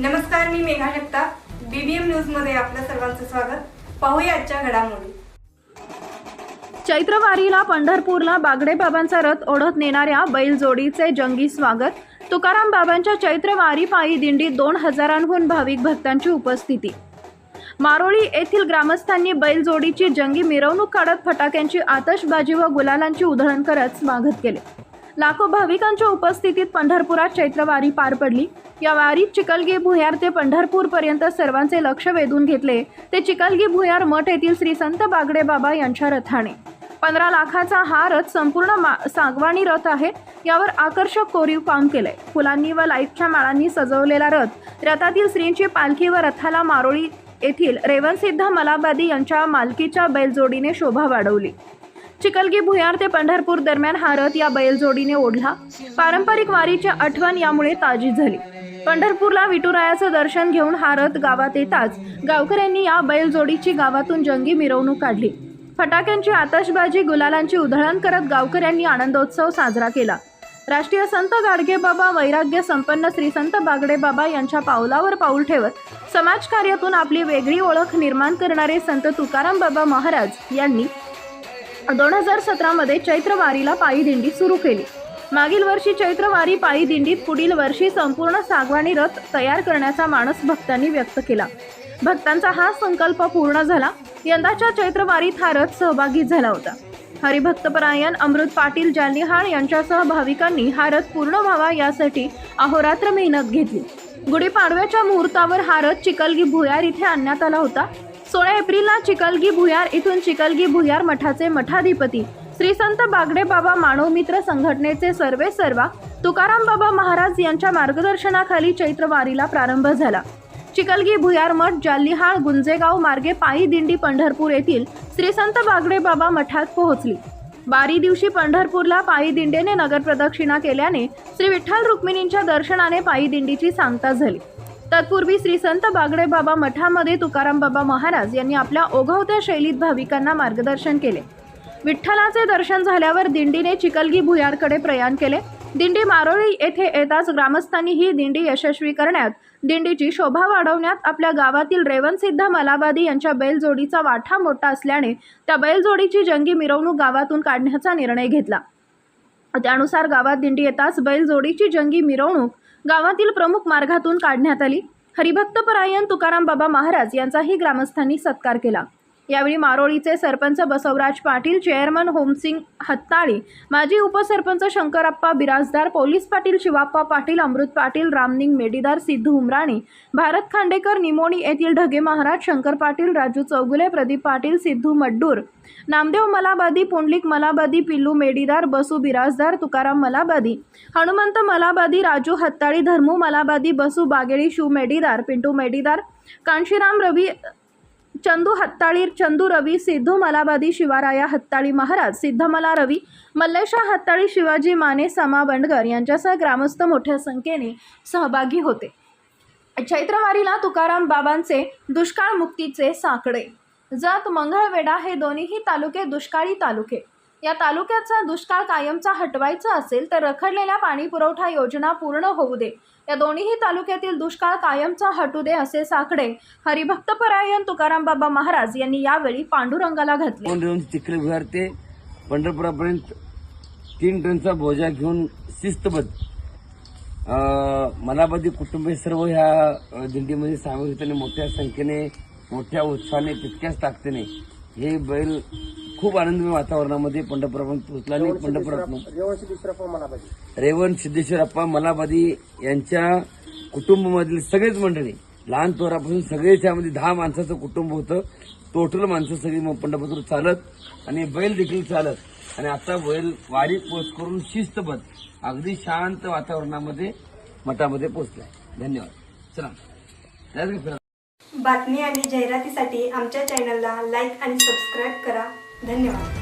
नमस्कार मी मेघा जगताप. बीबीएम न्यूजमध्ये आपलं सर्वांचं स्वागत. पाहूया आजच्या घडामोडी. चैत्रवारीला पंढरपूरला बागडे बाबांचा रथ ओढत नेणाऱ्या बैलजोडीचे जंगी स्वागत. तुकाराम बाबांच्या चैत्रवारी पायी दिंडीत दोन हजारांहून भाविक भक्तांची उपस्थिती. मारोळी येथील ग्रामस्थांनी बैलजोडीची जंगी मिरवणूक काढत फटाक्यांची आतषबाजी व गुलालांची उधळण करत स्वागत केले. लाखो भाविकांच्या उपस्थितीत पंढरपुरात चैत्रवारी पार पडली. या वारीत चिकलगी भुयार ते पंढरपूरपर्यंत सर्वांचे लक्ष वेधून घेतले. ते चिकलगी भुयार मठ येथील श्री संत बागडे बाबा यांच्या रथाने. पंधरा लाखाचा हा रथ संपूर्ण मा सागवाणी रथ आहे. यावर आकर्षक कोरीव काम केलंय. फुलांनी व लाईटच्या माळांनी सजवलेला रथ रथातील श्रींची पालखी व रथाला मारोळी येथील रेवणसिद्ध मलाबादी यांच्या मालकीच्या बैलजोडीने शोभा वाढवली. चिकलगी भुयार ते पंढरपूर दरम्यान हा रथ या बैलजोडीने ओढला. पारंपरिक वारीची आठवण यामुळे ताजी झाली. पंढरपूरला विठुरायाचं दर्शन घेऊन हा रथ गावात येताच गावकऱ्यांनी या बैलजोडीची गावातून जंगी मिरवणूक काढली. फटाक्यांची आतषबाजी गुलालांची उधळण करत गावकऱ्यांनी आनंदोत्सव साजरा केला. राष्ट्रीय संत गाडगेबाबा वैराग्य संपन्न श्री संत बागडे बाबा यांच्या पावलावर पाऊल ठेवत समाजकार्यातून आपली वेगळी ओळख निर्माण करणारे संत तुकाराम बाबा महाराज यांनी दोन हजार सतरामध्ये चैत्रवारीला पायी दिंडी सुरू केली. मागील वर्षी चैत्रवारी पायी दिंडीत पुढील वर्षी संपूर्ण सागवानी रथ तयार करण्याचा मानस भक्तांनी व्यक्त केला. भक्तांचा हा संकल्प पूर्ण झाला. यंदाच्या चैत्रवारीत हा रथ सहभागी झाला होता. हरिभक्तपरायण अमृत पाटील जालिहाळ यांच्यासह भाविकांनी हा रथ पूर्ण व्हावा यासाठी अहोरात्र मेहनत घेतली. गुढीपाडव्याच्या मुहूर्तावर हा रथ चिकलगी भुयार इथे आणण्यात आला होता. सोळा एप्रिलला चिकलगी भुयार इथून चिकलगी भुयार मठाचे मठाधिपती श्री संत बागडे बाबा मानवमित्र संघटनेचे सर्वे सर्वा तुकाराम बाबा महाराज यांच्या मार्गदर्शनाखाली चैत्रवारीला प्रारंभ झाला. चिकलगी भुयार मठ जाल्लीहाळ गुंजेगाव मार्गे पायी दिंडी पंढरपूर येथील श्री संत बागडे बाबा मठात पोहोचली. बारी दिवशी पंढरपूरला पायी दिंडीने नगर प्रदक्षिणा केल्याने श्री विठ्ठल रुक्मिणींच्या दर्शनाने पायी दिंडीची सांगता झाली. तत्पूर्वी श्री संत बागडे बाबा मठामध्ये तुकाराम बाबा महाराज यांनी आपल्या ओघवत्या शैलीत भाविकांना मार्गदर्शन केले. विठ्ठलाचे दर्शन झाल्यावर दिंडीने चिकलगी भुयारकडे प्रयाण केले. दिंडी मारोळी येथे येताच ग्रामस्थांनी ही दिंडी यशस्वी करण्यात दिंडीची शोभा वाढवण्यात आपल्या गावातील रेवणसिद्ध मलाबादी यांच्या बैलजोडीचा वाठा मोठा असल्याने त्या बैलजोडीची जंगी मिरवणूक गावातून काढण्याचा निर्णय घेतला. त्यानुसार गावात दिंडी येताच बैलजोडीची जंगी मिरवणूक गावातील प्रमुख मार्गातून काढण्यात आली. हरिभक्तपरायण तुकाराम बाबा महाराज यांचाही ग्रामस्थांनी सत्कार केला. यावेळी मारोळीचे सरपंच बसवराज पाटील चेअरमन होमसिंग हत्ताळी माजी उपसरपंच शंकरप्पा बिराजदार पोलीस पाटील शिवाप्पा पाटील अमृत पाटील रामनिंग मेडीदार सिद्धू उमराणी भारत खांडेकर निमोणी येथील ढगे महाराज शंकर पाटील राजू चौगुले प्रदीप पाटील सिद्धू मड्डूर नामदेव मलाबादी पुंडलिक मलाबादी पिल्लू मेडीदार बसू बिराजदार तुकाराम मलाबादी हनुमंत मलाबादी राजू हत्ताळी धर्मू मलाबादी बसू बागेळी शिव मेडीदार पिंटू मेडीदार कांशीराम रवी चंदू हत्ताळी चंदू रवी सिद्धू मलाबादी शिवाराया हत्ताळी महाराज सिद्धमला रवी मल्लेशा हत्ताळी शिवाजी माने समा बंडगर यांच्यासह ग्रामस्थ मोठ्या संख्येने सहभागी होते. चैत्रवारीला तुकाराम बाबांचे दुष्काळ मुक्तीचे साकडे. जत मंगळवेढा हे दोन्हीही तालुके दुष्काळी तालुके. या तालुक्याचा दुष्काळ कायमचा हटवायचा असेल तर रखडलेल्या पाणी पुरवठा योजना पूर्ण होऊ दे. या दोन्हीही तालुक्यातील दुष्काळ कायमचा हटू दे असे साकडे हरिभक्तपरायण तुकाराम बाबा महाराज यांनी यावेळी पांडुरंगाला घातले. दोन रेवून ते पंढरपुरापर्यंत तीन टनचा बोजा घेऊन शिस्तबद्ध. अं, कुटुंबे सर्व ह्या दिंडीमध्ये सामील होताना मोठ्या संख्येने मोठ्या उत्साहाने तितक्याच ताकदीने हे बैल खूप आनंदमय वातावरणामध्ये पंढरपुरापर्यंत पोहोचला आणि पंढरपुरातून. रेवण सिद्धेश्वर अप्पा मलाबादी यांच्या कुटुंबामधील सगळेच मंडळी लहान थोरापासून सगळे त्यामध्ये दहा माणसाचं कुटुंब होतं. टोटल माणसं सगळी मग पंढरपूर चालत आणि बैल देखील चालत. आणि आता बैल वारी पोच करून शिस्तबद्ध अगदी शांत वातावरणामध्ये मठामध्ये पोहोचलाय. धन्यवाद. चला? बातमी आणि जाहिरातीसाठी आमच्या चॅनलला लाईक आणि सबस्क्राईब करा. धन्यवाद.